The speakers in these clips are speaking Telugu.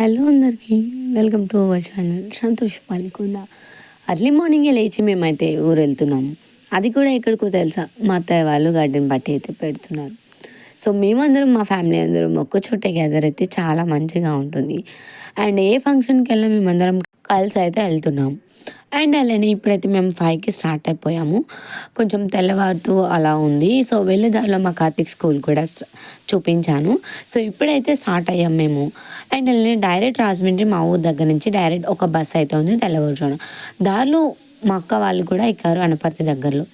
హలో అందరికీ. Welcome to our channel Santosh Palikonda. Early మార్నింగే లేచి మేమైతే ఊరు వెళ్తున్నాము అది కూడా ఎక్కడికో తెలుసా? మా అత్తయ్య వాళ్ళు గార్డెన్ పట్టి అయితే పెడుతున్నారు. సో మేమందరం మా ఫ్యామిలీ అందరం ఒక్క చోటే గ్యాదర్ అయితే చాలా మంచిగా ఉంటుంది. అండ్ ఏ ఫంక్షన్కి వెళ్ళినా మేమందరం కలిసి అయితే వెళ్తున్నాం. అండ్ అలానే ఇప్పుడైతే మేము ఫైవ్కి స్టార్ట్ అయిపోయాము. కొంచెం తెల్లవారుతూ అలా ఉంది. సో వెళ్ళే దారిలో మా కార్తిక్ స్కూల్ కూడా స్ట- చూపించాను. సో ఇప్పుడైతే స్టార్ట్ అయ్యాం మేము. అండ్ అలానే డైరెక్ట్ రాజమండ్రి మా ఊరు దగ్గర నుంచి డైరెక్ట్ ఒక బస్ అయితే ఉంది తెల్లవారుజామున. దారిలో మా అక్క వాళ్ళు కూడా ఎక్కారు అనపర్తి దగ్గరలో.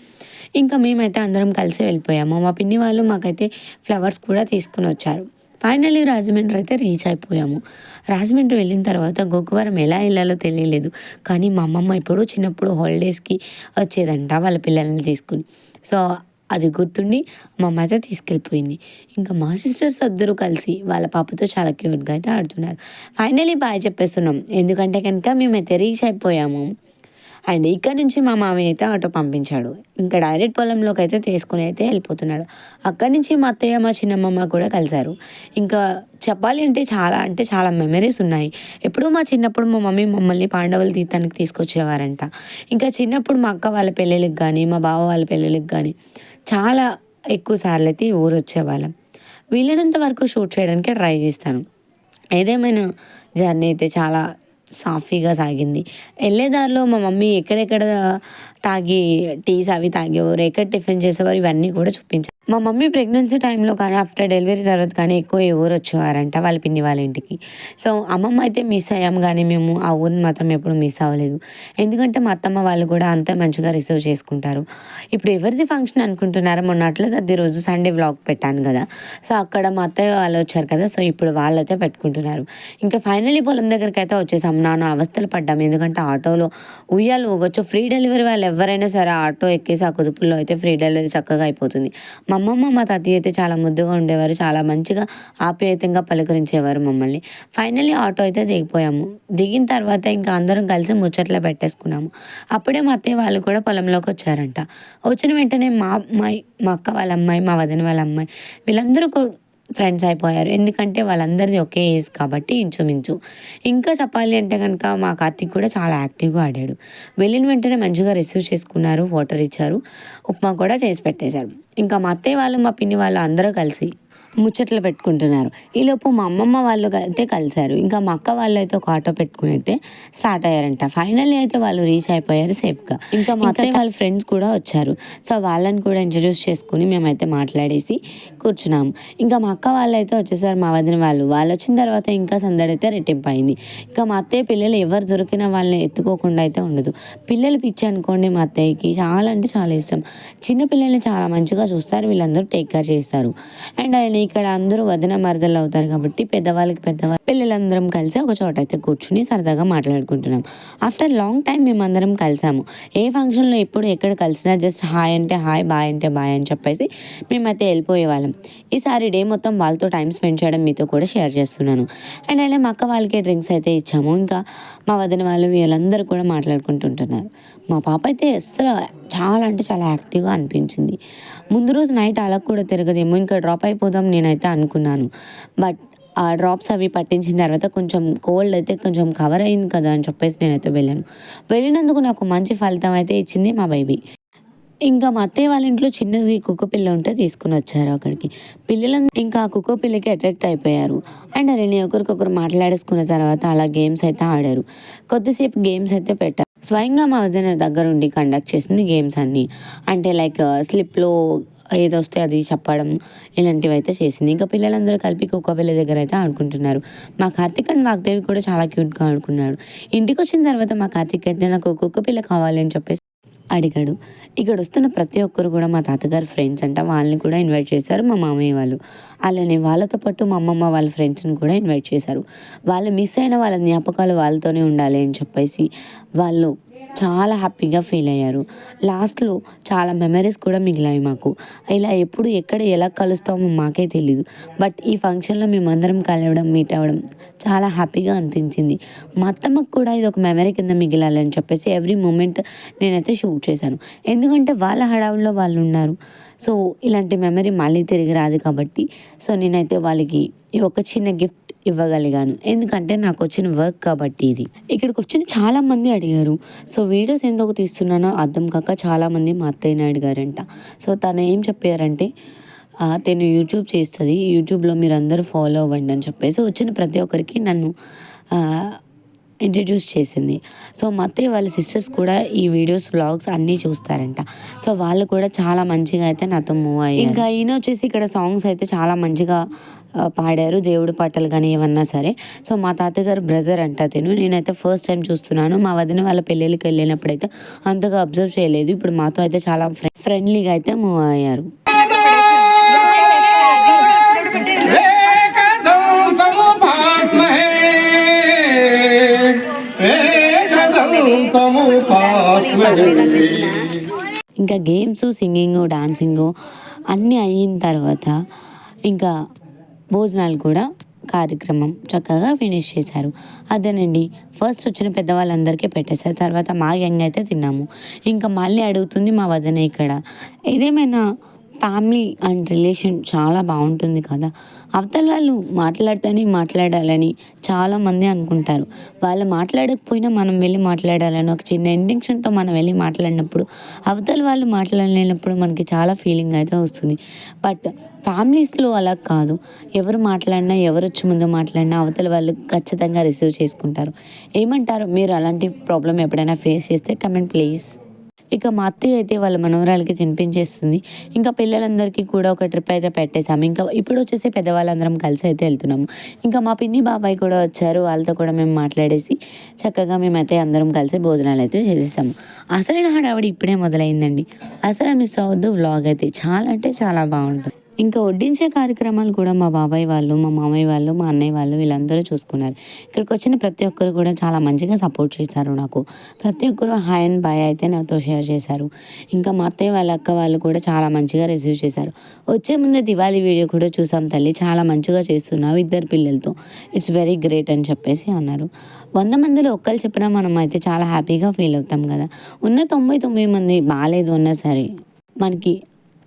ఇంకా మేమైతే అందరం కలిసి వెళ్ళిపోయాము. మా పిన్ని వాళ్ళు మాకైతే ఫ్లవర్స్ కూడా తీసుకుని వచ్చారు. ఫైనల్లీ రాజమండ్రి అయితే రీచ్ అయిపోయాము. రాజమండ్రి వెళ్ళిన తర్వాత గోకువరం ఎలా వెళ్ళాలో తెలియలేదు. కానీ మా అమ్మమ్మ ఇప్పుడు చిన్నప్పుడు హాలిడేస్కి వచ్చేదంట వాళ్ళ పిల్లల్ని తీసుకుని. సో అది గుర్తుండి మా అమ్మ అయితే తీసుకెళ్ళిపోయింది. ఇంకా మా సిస్టర్స్ అద్దరు కలిసి వాళ్ళ పాపతో చాలా క్యూట్గా అయితే ఆడుతున్నారు. ఫైనలీ బాయ్ చెప్పేస్తున్నాం. ఎందుకంటే కనుక మేమైతే రీచ్ అయిపోయాము. అండ్ ఇక్కడ నుంచి మా మామయ్య అయితే ఆటో పంపించాడు. ఇంకా డైరెక్ట్ పొలంలోకి అయితే తీసుకుని అయితే వెళ్ళిపోతున్నాడు. అక్కడి నుంచి మా అత్తయ్య మా చిన్నమ్మమ్మ కూడా కలిశారు. ఇంకా చెప్పాలి అంటే చాలా అంటే చాలా మెమరీస్ ఉన్నాయి. ఎప్పుడూ మా చిన్నప్పుడు మా మమ్మీ మమ్మల్ని పాండవుల తీర్థానికి తీసుకొచ్చేవారంట. ఇంకా చిన్నప్పుడు మా అక్క వాళ్ళ పెళ్ళిళ్ళకి కానీ మా బావ వాళ్ళ పెళ్ళిళ్ళకి కానీ చాలా ఎక్కువ సార్లు అయితే ఊరు వచ్చేవాళ్ళం. వీలైనంత వరకు షూట్ చేయడానికి ట్రై చేస్తాను. ఏదేమైనా జర్నీ అయితే చాలా సాఫీగా సాగింది. వెళ్ళేదారిలో మా మమ్మీ ఎక్కడెక్కడ తాగి టీస్ అవి తాగేవారు ఎక్కడ టిఫిన్ చేసేవారు. ఇవన్నీ కూడా చూపించారు. మా మమ్మీ ప్రెగ్నెన్సీ టైంలో కానీ ఆఫ్టర్ డెలివరీ తర్వాత కానీ ఎక్కువ ఎవరు వచ్చేవారంట వాళ్ళ పిన్ని వాళ్ళ ఇంటికి. సో అమ్మమ్మ అయితే మిస్ అయ్యాం కానీ మేము ఆ ఊరిని మాత్రం ఎప్పుడు మిస్ అవ్వలేదు. ఎందుకంటే మా అత్తమ్మ వాళ్ళు కూడా అంత మంచిగా రిసీవ్ చేసుకుంటారు. ఇప్పుడు ఎవరిది ఫంక్షన్ అనుకుంటున్నారో? మొన్నట్లో అది రోజు సండే వ్లాగ్ పెట్టాను కదా. సో అక్కడ మా అత్తయ్య వాళ్ళు వచ్చారు కదా. సో ఇప్పుడు వాళ్ళైతే పెట్టుకుంటున్నారు. ఇంకా ఫైనలీ పొలం దగ్గరికి అయితే వచ్చేసాం నాన్న అవస్థలు పడ్డాం ఎందుకంటే ఆటోలో ఉయ్యాలు ఊగొచ్చు. ఫ్రీ డెలివరీ వాళ్ళు ఎవరైనా సరే ఆటో ఎక్కేసి ఆ కుదుపుల్లో అయితే ఫ్రీ డెలివరీ చక్కగా అయిపోతుంది. మా అమ్మమ్మ మా తాతయ్య అయితే చాలా ముద్దుగా ఉండేవారు చాలా మంచిగా ఆప్యాయతంగా పలకరించేవారు మమ్మల్ని. ఫైనల్లీ ఆటో అయితే దిగిపోయాము. దిగిన తర్వాత ఇంకా అందరం కలిసి ముచ్చట్లో పెట్టేసుకున్నాము. అప్పుడే మా అత్తయ్య వాళ్ళు కూడా పొలంలోకి వచ్చారంట. వచ్చిన వెంటనే మా అమ్మాయి మా అక్క వాళ్ళ అమ్మాయి మా వదిన వాళ్ళ అమ్మాయి వీళ్ళందరూ ఫ్రెండ్స్ అయిపోయారు. ఎందుకంటే వాళ్ళందరిది ఒకే ఏజ్ కాబట్టి ఇంచుమించు. ఇంకా చెప్పాలి అంటే కనుక మా కార్తీక్ కూడా చాలా యాక్టివ్గా ఆడాడు. వెళ్ళిన వెంటనే మంచిగా రిసీవ్ చేసుకున్నారు వాటర్ ఇచ్చారు ఉప్మా కూడా చేసి పెట్టేశారు. ఇంకా మా అత్తయ్య వాళ్ళు మా పిన్ని వాళ్ళు అందరూ కలిసి ముచ్చట్లు పెట్టుకుంటున్నారు. ఈలోపు మా అమ్మమ్మ వాళ్ళు అయితే కలిశారు. ఇంకా మా అక్క వాళ్ళు అయితే ఒక ఆటో పెట్టుకుని అయితే స్టార్ట్ అయ్యారంట. ఫైనల్లీ అయితే వాళ్ళు రీచ్ అయిపోయారు సేఫ్గా. ఇంకా మా అత్తయ్య వాళ్ళ ఫ్రెండ్స్ కూడా వచ్చారు. సో వాళ్ళని కూడా ఇంట్రడ్యూస్ చేసుకుని మేమైతే మాట్లాడేసి కూర్చున్నాము. ఇంకా మా అక్క వాళ్ళు అయితే వచ్చేసారు మా వదిన వాళ్ళు. వాళ్ళు వచ్చిన తర్వాత ఇంకా సందడి అయితే రెట్టింపు అయింది ఇంకా మా అత్తయ్య పిల్లలు ఎవరు దొరికినా వాళ్ళని ఎత్తుకోకుండా అయితే ఉండదు. పిల్లలు పిచ్చి అనుకోండి మా అత్తయ్యకి. చాలా అంటే చాలా ఇష్టం. చిన్న పిల్లల్ని చాలా మంచిగా చూస్తారు. వీళ్ళందరూ టేక్ కేర్ చేస్తారు. అండ్ ఆయన ఇక్కడ అందరూ వదిన మరదలు అవుతారు కాబట్టి పెద్దవాళ్ళకి పెద్దవాళ్ళు పిల్లలందరం కలిసి ఒక చోట అయితే కూర్చుని సరదాగా మాట్లాడుకుంటున్నాం. ఆఫ్టర్ లాంగ్ టైం మేమందరం కలిసాము. ఏ ఫంక్షన్లో ఎప్పుడు ఎక్కడ కలిసినా జస్ట్ హాయ్ అంటే హాయ్ బాయ్ అంటే బాయ్ అని చెప్పేసి మేమైతే వెళ్ళిపోయే వాళ్ళం. ఈసారి డే మొత్తం వాళ్ళతో టైం స్పెండ్ చేయడం మీతో కూడా షేర్ చేస్తున్నాను. అండ్ అలానే మా అక్క వాళ్ళకి డ్రింక్స్ అయితే ఇచ్చాము. ఇంకా మా వదిన వాళ్ళు వీళ్ళందరూ కూడా మాట్లాడుకుంటుంటున్నారు. మా పాప అయితే అస్సలు చాలా అంటే చాలా యాక్టివ్గా అనిపించింది. ముందు రోజు నైట్ అలా కూడా తిరగదేమో ఇంకా డ్రాప్ అయిపోదాం నేనైతే అనుకున్నాను. బట్ ఆ డ్రాప్స్ అవి పట్టించిన తర్వాత కొంచెం కోల్డ్ అయితే కొంచెం కవర్ అయింది కదా అని చెప్పేసి నేనైతే వెళ్ళాను. వెళ్ళినందుకు నాకు మంచి ఫలితం అయితే ఇచ్చింది మా బేబీ. ఇంకా మా అత్తయ్య వాళ్ళ ఇంట్లో చిన్నది కుక్క పిల్ల ఉంటే తీసుకుని వచ్చారు అక్కడికి. పిల్లలు ఇంకా ఆ కుక్క పిల్లకి అట్రాక్ట్ అయిపోయారు. అండ్ రెండు ఒకరికొకరు మాట్లాడేసుకున్న తర్వాత అలా గేమ్స్ అయితే ఆడారు. కొద్దిసేపు గేమ్స్ అయితే పెట్టారు. స్వయంగా మా వదిన దగ్గరుండి కండక్ట్ చేసింది గేమ్స్ అన్నీ. అంటే లైక్ స్లిప్లో ఏది వస్తే అది చెప్పడం ఇలాంటివి అయితే చేసింది. ఇంకా పిల్లలందరూ కలిపి కుక్క పిల్ల దగ్గర అయితే ఆడుకుంటున్నారు. మా కార్తిక్ అండ్ వాగ్దేవి కూడా చాలా క్యూట్గా ఆడుకున్నాడు ఇంటికి వచ్చిన తర్వాత మా కార్తిక్ అయితే నాకు కుక్క పిల్ల కావాలి అని చెప్పేసి అడిగాడు. ఇక్కడ వస్తున్న ప్రతి ఒక్కరు కూడా మా తాతగారు ఫ్రెండ్స్ అంట. వాళ్ళని కూడా ఇన్వైట్ చేశారు మా మామయ్య వాళ్ళు. అలానే వాళ్ళతో పాటు మా అమ్మమ్మ వాళ్ళ ఫ్రెండ్స్ని కూడా ఇన్వైట్ చేశారు. వాళ్ళు మిస్ అయిన వాళ్ళ జ్ఞాపకాలు వాళ్ళతోనే ఉండాలి అని చెప్పేసి వాళ్ళు చాలా హ్యాపీగా ఫీల్ అయ్యారు. లాస్ట్లో చాలా మెమరీస్ కూడా మిగిలాయి మాకు. ఇలా ఎప్పుడు ఎక్కడ ఎలా కలుస్తామో మాకే తెలీదు. బట్ ఈ ఫంక్షన్లో మేమందరం కలవడం మీట్ అవ్వడం చాలా హ్యాపీగా అనిపించింది. మా అత్తమ్మకు కూడా ఇది ఒక మెమరీ కింద మిగిలాలని చెప్పేసి ఎవ్రీ మూమెంట్ నేనైతే షూట్ చేశాను. ఎందుకంటే వాళ్ళ హడావుల్లో వాళ్ళు ఉన్నారు సో ఇలాంటి మెమరీ మళ్ళీ తిరిగి రాదు కాబట్టి సో నేనైతే వాళ్ళకి ఈ ఒక చిన్న గిఫ్ట్ ఇవ్వగలిగాను. ఎందుకంటే నాకు వచ్చిన వర్క్ కాబట్టి ఇది. ఇక్కడికి వచ్చిన చాలామంది అడిగారు సో వీడియోస్ ఎందుకు తీస్తున్నానో అర్థం కాక చాలామంది మా అత్తయ్యని అడిగారంట. సో తను ఏం చెప్పారంటే తను యూట్యూబ్ చేస్తుంది యూట్యూబ్లో మీరు అందరూ ఫాలో అవ్వండి అని చెప్పేసి వచ్చిన ప్రతి ఒక్కరికి నన్ను ఇంట్రడ్యూస్ చేసింది. సో మా అత్తయ్య వాళ్ళ సిస్టర్స్ కూడా ఈ వీడియోస్ వ్లాగ్స్ అన్నీ చూస్తారంట. సో వాళ్ళు కూడా చాలా మంచిగా అయితే నాతో మూవ్ అయ్యారు. ఇంకా ఈయన వచ్చేసి ఇక్కడ సాంగ్స్ అయితే చాలా మంచిగా పాడారు. దేవుడి పాటలు కానీ ఏమన్నా సరే. సో మా తాతగారు బ్రదర్ అంట తిను నేనైతే ఫస్ట్ టైం చూస్తున్నాను. మా వదిన వాళ్ళ పెళ్ళిళ్ళకి వెళ్ళినప్పుడు అయితే అంతగా అబ్జర్వ్ చేయలేదు. ఇప్పుడు మాతో అయితే చాలా ఫ్రెండ్లీగా అయితే మూవ్ అయ్యారు. ఇంకా గేమ్స్ సింగింగ్ డాన్సింగ్ అన్నీ అయిన తర్వాత ఇంకా భోజనాలు కూడా కార్యక్రమం చక్కగా ఫినిష్ చేశారు. అదేనండి ఫస్ట్ వచ్చిన పెద్దవాళ్ళందరికీ పెట్టేశారు. తర్వాత మా గ్యాంగ్ అయితే తిన్నాము. ఇంకా మళ్ళీ అడుగుతుంది మా వదిన ఇక్కడ ఇదేమైనా ఫ్యామిలీ అండ్ రిలేషన్ చాలా బాగుంటుంది కదా. అవతల వాళ్ళు మాట్లాడితేనే మాట్లాడాలని చాలామంది అనుకుంటారు. వాళ్ళు మాట్లాడకపోయినా మనం వెళ్ళి మాట్లాడాలని ఒక చిన్న ఇంటెన్షన్తో మనం వెళ్ళి మాట్లాడినప్పుడు అవతల వాళ్ళు మాట్లాడలేనప్పుడు మనకి చాలా ఫీలింగ్ అయితే వస్తుంది. బట్ ఫ్యామిలీస్లో అలా కాదు. ఎవరు మాట్లాడినా ఎవరు వచ్చి ముందు మాట్లాడినా అవతల వాళ్ళు ఖచ్చితంగా రిసీవ్ చేసుకుంటారు. ఏమంటారు? మీరు అలాంటి ప్రాబ్లం ఎప్పుడైనా ఫేస్ చేస్తే కమెంట్ ప్లీజ్ ఇక మా అత్తయ్య అయితే వాళ్ళ మనవరాలకి తినిపించేస్తుంది. ఇంకా పిల్లలందరికీ కూడా ఒక ట్రిప్ అయితే పెట్టేసాము ఇంకా ఇప్పుడు వచ్చేసి పెద్దవాళ్ళందరం కలిసి అయితే వెళ్తున్నాము. ఇంకా మా పిన్ని బాబాయ్ కూడా వచ్చారు. వాళ్ళతో కూడా మేము మాట్లాడేసి చక్కగా మేమైతే అందరం కలిసి భోజనాలు అయితే చేసేసాము. అసలైన హడావిడి ఇప్పుడే మొదలైందండి. అసలు మిస్ అవ్వద్దు. వ్లాగ్ అయితే చాలా అంటే చాలా బాగుంటుంది. ఇంకా వడ్డించే కార్యక్రమాలు కూడా మా బాబాయ్ వాళ్ళు మా మామయ్య వాళ్ళు మా అన్నయ్య వాళ్ళు వీళ్ళందరూ చూసుకున్నారు. ఇక్కడికి వచ్చిన ప్రతి ఒక్కరు కూడా చాలా మంచిగా సపోర్ట్ చేశారు నాకు. ప్రతి ఒక్కరు హాయ్ అండ్ బాయ్ అయితే నాతో షేర్ చేశారు. ఇంకా మా అత్తయ్య వాళ్ళ అక్క వాళ్ళు కూడా చాలా మంచిగా రిసీవ్ చేశారు. వచ్చే ముందే దివాళీ వీడియో కూడా చూసాం తల్లి. చాలా మంచిగా చేస్తున్నావు ఇద్దరు పిల్లలతో. ఇట్స్ వెరీ గ్రేట్ అని చెప్పేసి అన్నారు. వంద మందిలో ఒక్కరు చెప్పినా మనం అయితే చాలా హ్యాపీగా ఫీల్ అవుతాం కదా. ఉన్న తొంభై తొమ్మిది మంది బాగాలేదు అన్నా సరే మనకి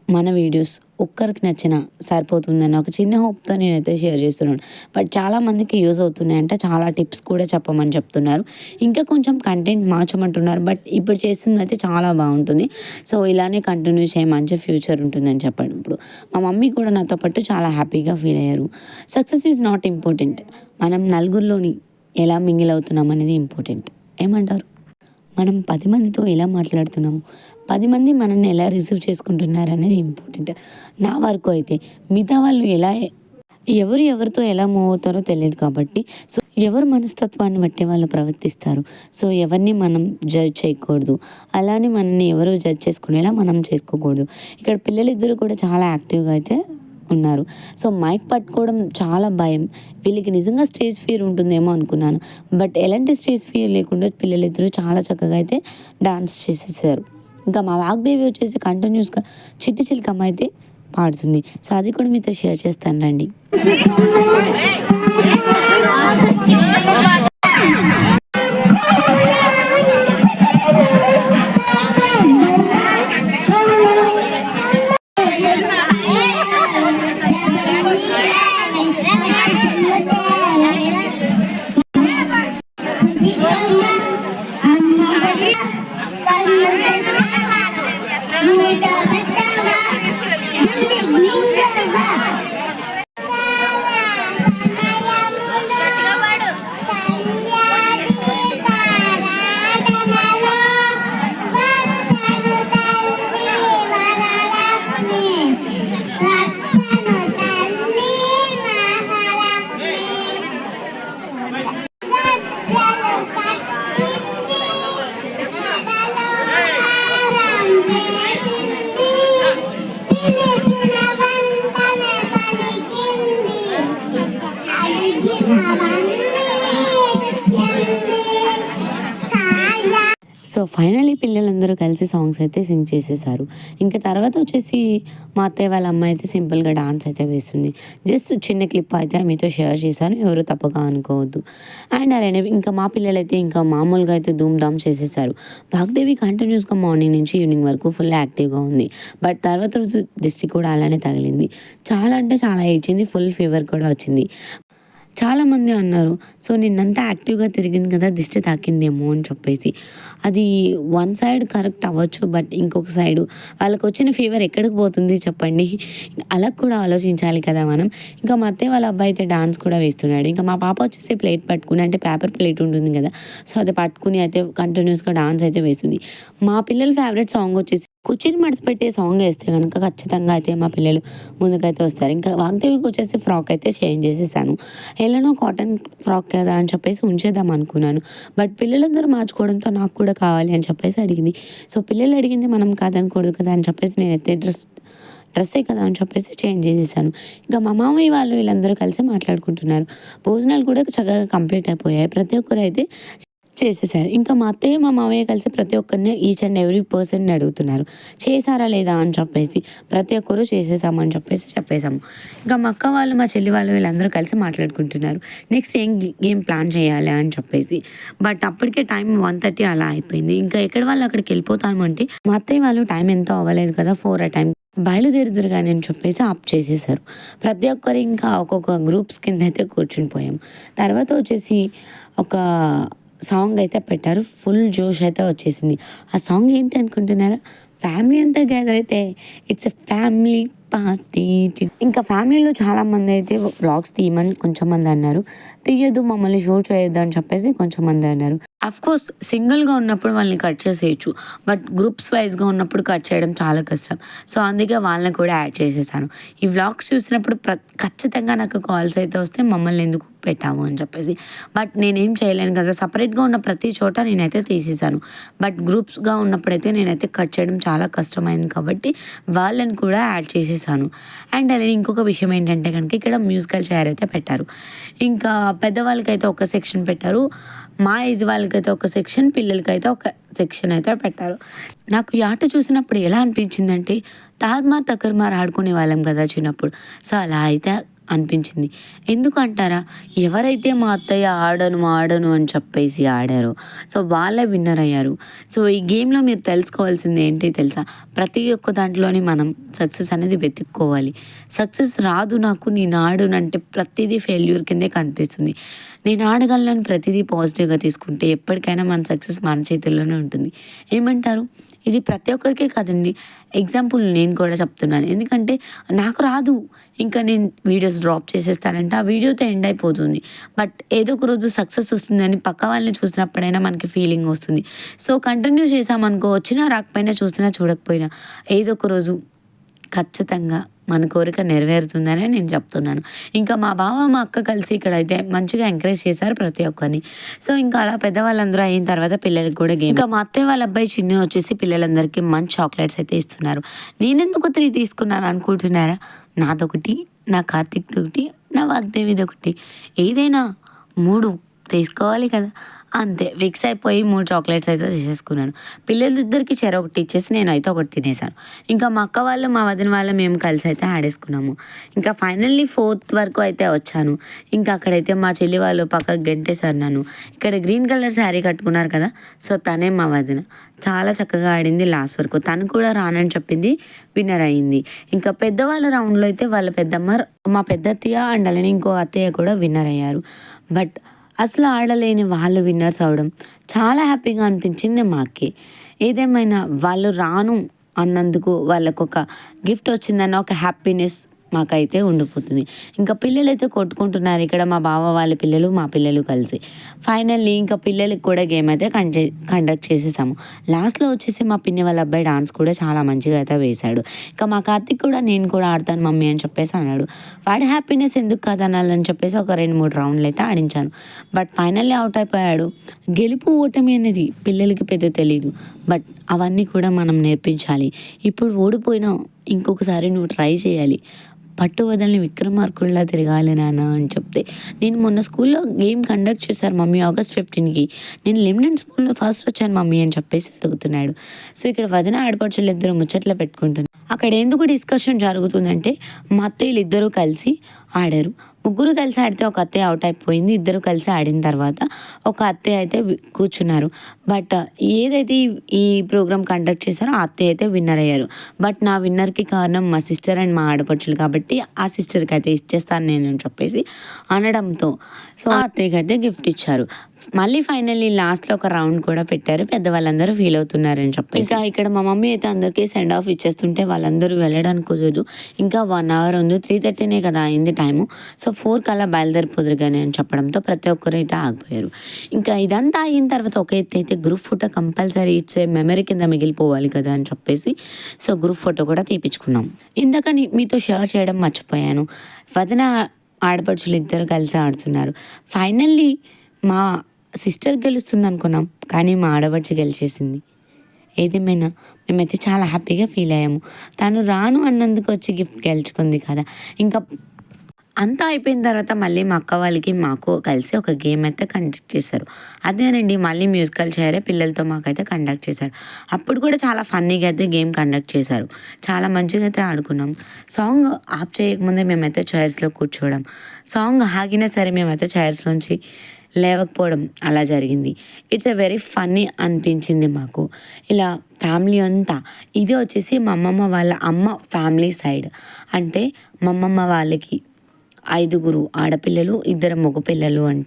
మన వీడియోస్ ఒక్కరికి నచ్చిన సరిపోతుందని ఒక చిన్న హోప్తో నేనైతే షేర్ చేస్తున్నాను. బట్ చాలా మందికి యూజ్ అవుతున్నాయంటే. చాలా టిప్స్ కూడా చెప్పమని చెప్తున్నారు. ఇంకా కొంచెం కంటెంట్ మార్చమంటున్నారు. బట్ ఇప్పుడు చేస్తుంది అయితే చాలా బాగుంటుంది. సో ఇలానే కంటిన్యూ చేయ మంచి ఫ్యూచర్ ఉంటుందని చెప్పండి ఇప్పుడు. మా మమ్మీ కూడా నాతో పాటు చాలా హ్యాపీగా ఫీల్ అయ్యారు. Success is not important. మనం నలుగురిలోని ఎలా మింగిల్ అవుతున్నాం అనేది ఇంపార్టెంట్. ఏమంటారు? మనం పది మందితో ఎలా మాట్లాడుతున్నాము? పది మంది మనల్ని ఎలా రిసీవ్ చేసుకుంటున్నారు అనేది ఇంపార్టెంట్. నా వరకు అయితే మిగతా వాళ్ళు ఎలా ఎవరు ఎవరితో ఎలా మూవ్ అవుతారో తెలియదు కాబట్టి సో ఎవరు మనస్తత్వాన్ని బట్టి వాళ్ళు ప్రవర్తిస్తారు. సో ఎవరిని మనం జడ్జ్ చేయకూడదు. అలానే మనల్ని ఎవరు జడ్జ్ చేసుకునేలా మనం చేసుకోకూడదు. ఇక్కడ పిల్లలిద్దరూ కూడా చాలా యాక్టివ్గా అయితే ఉన్నారు. సో మైక్ పట్టుకోవడం చాలా భయం. వీళ్ళకి నిజంగా స్టేజ్ ఫియర్ ఉంటుందేమో అనుకున్నాను. బట్ ఎలాంటి స్టేజ్ ఫియర్ లేకుండా పిల్లలిద్దరూ చాలా చక్కగా అయితే డాన్స్ చేసేసారు. ఇంకా మా వాగ్దేవి వచ్చేసి కంటిన్యూస్గా చిట్టి చిలకమ్మ అయితే పాడుతుంది సో అది కూడా మీతో షేర్ చేస్తాను రండి పిల్లలందరూ కలిసి సాంగ్స్ అయితే సింగ్ చేసేసారు. ఇంకా తర్వాత వచ్చేసి మా అత్తయ్య వాళ్ళ అమ్మాయి అయితే సింపుల్గా డాన్స్ అయితే వేస్తుంది. జస్ట్ చిన్న క్లిప్ అయితే మీతో షేర్ చేశాను. ఎవరు తప్పగా అనుకోవద్దు. అండ్ అలానే ఇంకా మా పిల్లలైతే ఇంకా మామూలుగా అయితే ధూమ్ ధామ్ చేసేసారు వాగ్దేవి కంటిన్యూస్గా మార్నింగ్ నుంచి ఈవినింగ్ వరకు ఫుల్ యాక్టివ్గా ఉంది. బట్ తర్వాత రోజు దిష్టి కూడా అలానే తగిలింది. చాలా అంటే చాలా ఏడ్చింది. ఫుల్ ఫీవర్ కూడా వచ్చింది. చాలామంది అన్నారు సో నిన్నంతా యాక్టివ్గా తిరిగింది కదా దిష్టి తాకిందేమో అని చెప్పేసి. అది వన్ సైడ్ కరెక్ట్ అవ్వచ్చు బట్ ఇంకొక సైడు వాళ్ళకి వచ్చిన ఫీవర్ ఎక్కడికి పోతుంది చెప్పండి. అలా కూడా ఆలోచించాలి కదా మనం. ఇంకా మా అత్తయ్య వాళ్ళ అబ్బాయి అయితే డాన్స్ కూడా వేస్తున్నాడు. ఇంకా మా పాప వచ్చేసి ప్లేట్ పట్టుకుని అంటే పేపర్ ప్లేట్ ఉంటుంది కదా సో అది పట్టుకుని అయితే కంటిన్యూస్గా డాన్స్ అయితే వేస్తుంది. మా పిల్లల ఫేవరెట్ సాంగ్ వచ్చేసి కుర్చీని మడిచిపెట్టే సాంగ్ వేస్తే కనుక ఖచ్చితంగా అయితే మా పిల్లలు ముందుకైతే వస్తారు. ఇంకా వాగ్దేవికి వచ్చేసి ఫ్రాక్ అయితే చేంజ్ చేసేసాను. ఎలానో కాటన్ ఫ్రాక్ కదా అని చెప్పేసి ఉంచేద్దాం అనుకున్నాను. బట్ పిల్లలందరూ మార్చుకోవడంతో నాకు కూడా కావాలి అని చెప్పేసి అడిగింది. సో పిల్లలు అడిగింది మనం కాదనకూడదు కదా అని చెప్పేసి నేనైతే డ్రెస్ డ్రెస్సే కదా అని చెప్పేసి చేంజ్ చేసేసాను. ఇంకా మా మామయ్య వాళ్ళు వీళ్ళందరూ కలిసి మాట్లాడుకుంటున్నారు. భోజనాలు కూడా చక్కగా కంప్లీట్ అయిపోయాయి. ప్రతి ఒక్కరు అయితే చేసేసారు ఇంకా మా అత్తయ్య మా మామయ్య కలిసి ప్రతి ఒక్కరిని ఈచ్ అండ్ ఎవ్రీ పర్సన్ని అడుగుతున్నారు. చేశారా లేదా అని చెప్పేసి ప్రతి ఒక్కరు చేసేసామని చెప్పేసి చెప్పేసాము ఇంకా మా అక్క వాళ్ళు మా చెల్లి వాళ్ళు వీళ్ళందరూ కలిసి మాట్లాడుకుంటున్నారు. నెక్స్ట్ ఏం గేమ్ ప్లాన్ చేయాలి అని చెప్పేసి. బట్ అప్పటికే టైం వన్ థర్టీ అలా అయిపోయింది. ఇంకా ఎక్కడ వాళ్ళు అక్కడికి వెళ్ళిపోతాము అంటే మా అత్తయ్య వాళ్ళు టైం ఎంతో అవ్వలేదు కదా ఫోర్ ఆ టైం బయలుదేరుదురు కానీ అని చెప్పేసి ఆప్ చేసేసారు ప్రతి ఒక్కరు ఇంకా ఒక్కొక్క గ్రూప్స్ కింద అయితే కూర్చుని పోయాము. తర్వాత వచ్చేసి ఒక సాంగ్ అయితే పెట్టారు. ఫుల్ జోష్ అయితే వచ్చేసింది. ఆ సాంగ్ ఏంటి అనుకుంటున్నారా? ఫ్యామిలీ అంతా గ్యాదర్ అయితే ఇట్స్ ఎ ఫ్యామిలీ పార్టీ ఇంకా ఫ్యామిలీలో చాలా మంది అయితే బ్లాగ్స్ తీయమని కొంచెం మంది అన్నారు. తీయద్దు మమ్మల్ని షో చేయొద్దు అని చెప్పేసి కొంచెం మంది అన్నారు అఫ్ కోర్స్ సింగిల్గా ఉన్నప్పుడు వాళ్ళని కట్ చేసేయచ్చు బట్ గ్రూప్స్ వైజ్గా ఉన్నప్పుడు కట్ చేయడం చాలా కష్టం. సో అందుకే వాళ్ళని కూడా యాడ్ చేసేసాను. ఈ వ్లాగ్స్ చూసినప్పుడు ప్ర ఖచ్చితంగా నాకు కాల్స్ అయితే వస్తే మమ్మల్ని ఎందుకు పెట్టాము అని చెప్పేసి. బట్ నేనేం చేయలేను కదా సపరేట్గా ఉన్న ప్రతి చోట నేనైతే తీసేసాను. బట్ గ్రూప్స్గా ఉన్నప్పుడైతే నేనైతే కట్ చేయడం చాలా కష్టమైంది కాబట్టి వాళ్ళని కూడా యాడ్ చేసేసాను. అండ్ అలానే ఇంకొక విషయం ఏంటంటే కనుక ఇక్కడ మ్యూజికల్ చైర్ అయితే పెట్టారు. ఇంకా పెద్దవాళ్ళకైతే ఒక సెక్షన్ పెట్టారు. మా ఏజ్ వాళ్ళకైతే ఒక సెక్షన్ పిల్లలకైతే ఒక సెక్షన్ అయితే పెట్టారు. నాకు ఈ ఆట చూసినప్పుడు ఎలా అనిపించిందంటే తార్మార్ తకర్మార్ ఆడుకునే వాళ్ళం కదా చిన్నప్పుడు. సో అలా అయితే అనిపించింది. ఎందుకంటారా? ఎవరైతే మా అత్తయ్య ఆడను ఆడను అని చెప్పేసి ఆడారో సో వాళ్ళే విన్నర్ అయ్యారు. సో ఈ గేమ్లో మీరు తెలుసుకోవాల్సింది ఏంటి తెలుసా? ప్రతి ఒక్క దాంట్లోనే మనం సక్సెస్ అనేది వెతుక్కోవాలి. సక్సెస్ రాదు నాకు నేను ఆడునంటే ప్రతిదీ ఫెయిల్యూర్ కిందే కనిపిస్తుంది. నేను ఆడగలను ప్రతిదీ పాజిటివ్గా తీసుకుంటే ఎప్పటికైనా మన సక్సెస్ మన చేతుల్లోనే ఉంటుంది. ఏమంటారు? ఇది ప్రతి ఒక్కరికే కాదండి. ఎగ్జాంపుల్ నేను కూడా చెప్తున్నాను. ఎందుకంటే నాకు రాదు. ఇంకా నేను వీడియోస్ డ్రాప్ చేసేస్తానంటే ఆ వీడియోతో ఎండ్ అయిపోతుంది. బట్ ఏదో ఒక రోజు సక్సెస్ వస్తుందని పక్క వాళ్ళని చూసినప్పుడైనా మనకి ఫీలింగ్ వస్తుంది. సో కంటిన్యూ చేసామనుకో వచ్చినా రాకపోయినా చూసినా చూడకపోయినా ఏదో ఒక రోజు ఖచ్చితంగా మన కోరిక నెరవేరుతుందని నేను చెప్తున్నాను. ఇంకా మా బావ మా అక్క కలిసి ఇక్కడ అయితే మంచిగా ఎంకరేజ్ చేశారు ప్రతి ఒక్కరిని. సో ఇంకా అలా పెద్దవాళ్ళందరూ అయిన తర్వాత పిల్లలకి కూడా గేమ్. ఇంకా మా అత్తయ్య వాళ్ళ అబ్బాయి చిన్న వచ్చేసి పిల్లలందరికీ మంచి చాక్లెట్స్ అయితే ఇస్తున్నారు. నేనెందుకు త్రీ తీసుకున్నాను అనుకుంటున్నారా? నాదొకటి నా కార్తీక్ ఒకటి నా వాగ్దేవిది ఒకటి. ఏదైనా మూడు తీసుకోవాలి కదా. అంతే ఫిక్స్ అయిపోయి మూడు చాక్లెట్స్ అయితే తీసేసుకున్నాను. పిల్లలిద్దరికి చెర ఒకటి ఇచ్చేసి నేను అయితే ఒకటి తినేసాను ఇంకా మా అక్క వాళ్ళు మా వదిన వాళ్ళు మేము కలిసి అయితే ఆడేసుకున్నాము ఇంకా ఫైనల్లీ ఫోర్త్ వరకు అయితే వచ్చాను. ఇంకా అక్కడైతే మా చెల్లి వాళ్ళు పక్కకు గెంటేశారు నన్ను. ఇక్కడ గ్రీన్ కలర్ శారీ కట్టుకున్నారు కదా సో తనే మా వదిన. చాలా చక్కగా ఆడింది లాస్ట్ వరకు. తను కూడా రానని చెప్పింది విన్నర్ అయింది. ఇంకా పెద్దవాళ్ళ రౌండ్లో అయితే వాళ్ళ పెద్దమ్మ మా పెద్ద అత్తయ్య అండ్ అలానే ఇంకో అత్తయ్య కూడా విన్నర్ అయ్యారు. బట్ అసలు ఆడలేని వాళ్ళు విన్నర్స్ అవడం చాలా హ్యాపీగా అనిపించింది మాకి. ఏదేమైనా వాళ్ళు రాను అన్నందుకు వాళ్ళకు ఒక గిఫ్ట్ వచ్చిందన్న ఒక హ్యాపీనెస్ మాకైతే ఉండిపోతుంది. ఇంకా పిల్లలు అయితే కొట్టుకుంటున్నారు. ఇక్కడ మా బావ వాళ్ళ పిల్లలు మా పిల్లలు కలిసి. ఫైనల్లీ ఇంకా పిల్లలకి కూడా గేమ్ అయితే కంటే కండక్ట్ చేసేసాము. లాస్ట్లో వచ్చేసి మా పిన్ని వాళ్ళ అబ్బాయి డాన్స్ కూడా చాలా మంచిగా అయితే వేశాడు. ఇంకా మా కార్తిక్ కూడా నేను కూడా ఆడతాను మమ్మీ అని చెప్పేసి అన్నాడు. వాడి హ్యాపీనెస్ ఎందుకు కాదనాలని చెప్పేసి ఒక రెండు మూడు రౌండ్లు అయితే ఆడించాను. బట్ ఫైనల్లీ అవుట్ అయిపోయాడు. గెలుపు ఓటమి అనేది పిల్లలకి పెద్ద తెలియదు బట్ అవన్నీ కూడా మనం నేర్పించాలి. ఇప్పుడు ఓడిపోయినా ఇంకొకసారి నువ్వు ట్రై చేయాలి. పట్టు వదలని విక్రమార్కుల్లా తిరగాలి నాన్న అని చెప్తే. నేను మొన్న స్కూల్లో గేమ్ కండక్ట్ చేశారు మమ్మీ ఆగస్ట్ ఫిఫ్టీన్కి. నేను లిమిటెడ్ స్కూల్లో ఫస్ట్ వచ్చాను మమ్మీ అని చెప్పేసి అడుగుతున్నాడు. సో ఇక్కడ వదిన ఆడపడుచులు ఇద్దరు ముచ్చట్లు పెట్టుకుంటున్నారు. అక్కడ ఎందుకు డిస్కషన్ జరుగుతుందంటే మా అత్తయ్యలు ఇద్దరూ కలిసి ఆడారు. ముగ్గురు కలిసి ఆడితే ఒక అత్తయ్య అవుట్ అయిపోయింది. ఇద్దరు కలిసి ఆడిన తర్వాత ఒక అత్తయ్య అయితే కూర్చున్నారు. బట్ ఏదైతే ఈ- ఈ ప్రోగ్రామ్ కండక్ట్ చేశారో ఆ అత్తయ్య అయితే విన్నర్ అయ్యారు. బట్ నా విన్నర్కి కారణం మా సిస్టర్ అండ్ మా ఆడపడుచులు కాబట్టి ఆ సిస్టర్కి అయితే ఇచ్చేస్తాను నేను అని చెప్పేసి అనడంతో సో ఆ అత్తయ్యకి అయితే గిఫ్ట్ ఇచ్చారు. మళ్ళీ ఫైనల్లీ లాస్ట్లో ఒక రౌండ్ కూడా పెట్టారు. పెద్దవాళ్ళందరూ ఫీల్ అవుతున్నారని చెప్పి ఇంకా ఇక్కడ మా మమ్మీ అయితే అందరికీ సెండ్ ఆఫ్ ఇచ్చేస్తుంటే వాళ్ళందరూ వెళ్ళడానికి కుదరదు. ఇంకా వన్ అవర్ ఉంది. త్రీ థర్టీనే కదా అయింది టైము సో ఫోర్ కల్లా బయలుదేరిపోదురు కానీ అని చెప్పడంతో ప్రతి ఒక్కరు అయితే ఆగిపోయారు. ఇంకా ఇదంతా అయిన తర్వాత ఒక ఎత్తు అయితే గ్రూప్ ఫోటో కంపల్సరీ ఇచ్చే మెమరీ కింద మిగిలిపోవాలి కదా అని చెప్పేసి. సో గ్రూప్ ఫోటో కూడా తీపించుకున్నాం ఇందాక మీతో షేర్ చేయడం మర్చిపోయాను. వదిన ఆడపడుచులు ఇద్దరు కలిసి ఆడుతున్నారు. ఫైనల్లీ మా సిస్టర్ గెలుస్తుంది అనుకున్నాం కానీ మా ఆడపడుచు గెలిచేసింది. ఏదేమైనా మేమైతే చాలా హ్యాపీగా ఫీల్ అయ్యాము. తను రాను అన్నందుకు వచ్చి గిఫ్ట్ గెలుచుకుంది కదా. ఇంకా అంతా అయిపోయిన తర్వాత మళ్ళీ మా అక్క వాళ్ళకి మాకు కలిసి ఒక గేమ్ అయితే కండక్ట్ చేశారు. అదేనండి మళ్ళీ మ్యూజికల్ చైరే పిల్లలతో మాకైతే కండక్ట్ చేశారు. అప్పుడు కూడా చాలా ఫన్నీగా అయితే గేమ్ కండక్ట్ చేశారు. చాలా మంచిగా అయితే ఆడుకున్నాం. సాంగ్ ఆఫ్ చేయకముందే మేమైతే చైర్స్లో కూర్చోవడం. సాంగ్ ఆగినా సరే మేమైతే చైర్స్లోంచి లేవకపోవడం అలా జరిగింది. ఇట్స్ ఎ వెరీ ఫన్నీ అనిపించింది మాకు. ఇలా ఫ్యామిలీ అంతా ఇది వచ్చేసి మా అమ్మమ్మ వాళ్ళ అమ్మ ఫ్యామిలీ సైడ్. అంటే మా అమ్మమ్మ వాళ్ళకి ఐదుగురు ఆడపిల్లలు ఇద్దరు మగపిల్లలు అంట.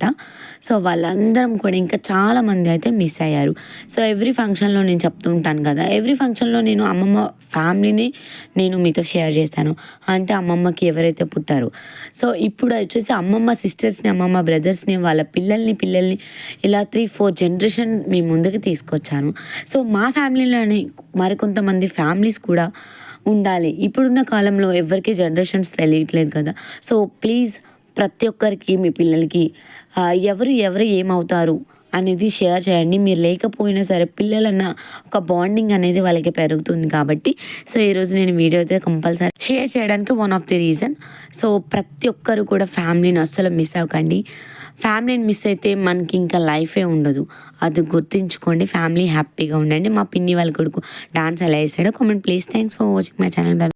సో వాళ్ళందరం కూడా ఇంకా చాలామంది అయితే మిస్ అయ్యారు. సో ఎవ్రీ ఫంక్షన్లో నేను చెప్తూ ఉంటాను కదా ఎవ్రీ ఫంక్షన్లో నేను అమ్మమ్మ ఫ్యామిలీని నేను మీతో షేర్ చేస్తాను. అంటే అమ్మమ్మకి ఎవరైతే పుట్టారో. సో ఇప్పుడు వచ్చేసి అమ్మమ్మ సిస్టర్స్ని అమ్మమ్మ బ్రదర్స్ని వాళ్ళ పిల్లల్ని పిల్లల్ని ఇలా త్రీ ఫోర్ జనరేషన్ మీ ముందుకు తీసుకొచ్చాను. సో మా ఫ్యామిలీలోనే మరికొంతమంది ఫ్యామిలీస్ కూడా ఉండాలి. ఇప్పుడున్న కాలంలో ఎవరికి జనరేషన్స్ తెలియట్లేదు కదా. సో ప్లీజ్ ప్రతి ఒక్కరికి మీ పిల్లలకి ఎవరు ఎవరు ఏమవుతారు అనేది షేర్ చేయండి. మీరు లేకపోయినా సరే పిల్లలన్న ఒక బాండింగ్ అనేది వాళ్ళకి పెరుగుతుంది కాబట్టి. సో ఈరోజు నేను వీడియో అయితే కంపల్సరీ షేర్ చేయడానికి one of the reason. So ప్రతి ఒక్కరు కూడా ఫ్యామిలీని అస్సలు మిస్ అవ్వకండి. ఫ్యామిలీని మిస్ అయితే మనకి ఇంకా లైఫే ఉండదు. అది గుర్తుంచుకోండి. ఫ్యామిలీ హ్యాపీగా ఉండండి. మా పిన్ని వాళ్ళ కొడుకు డాన్స్ ఎలా వేసాడో. Comment please thanks for watching my channel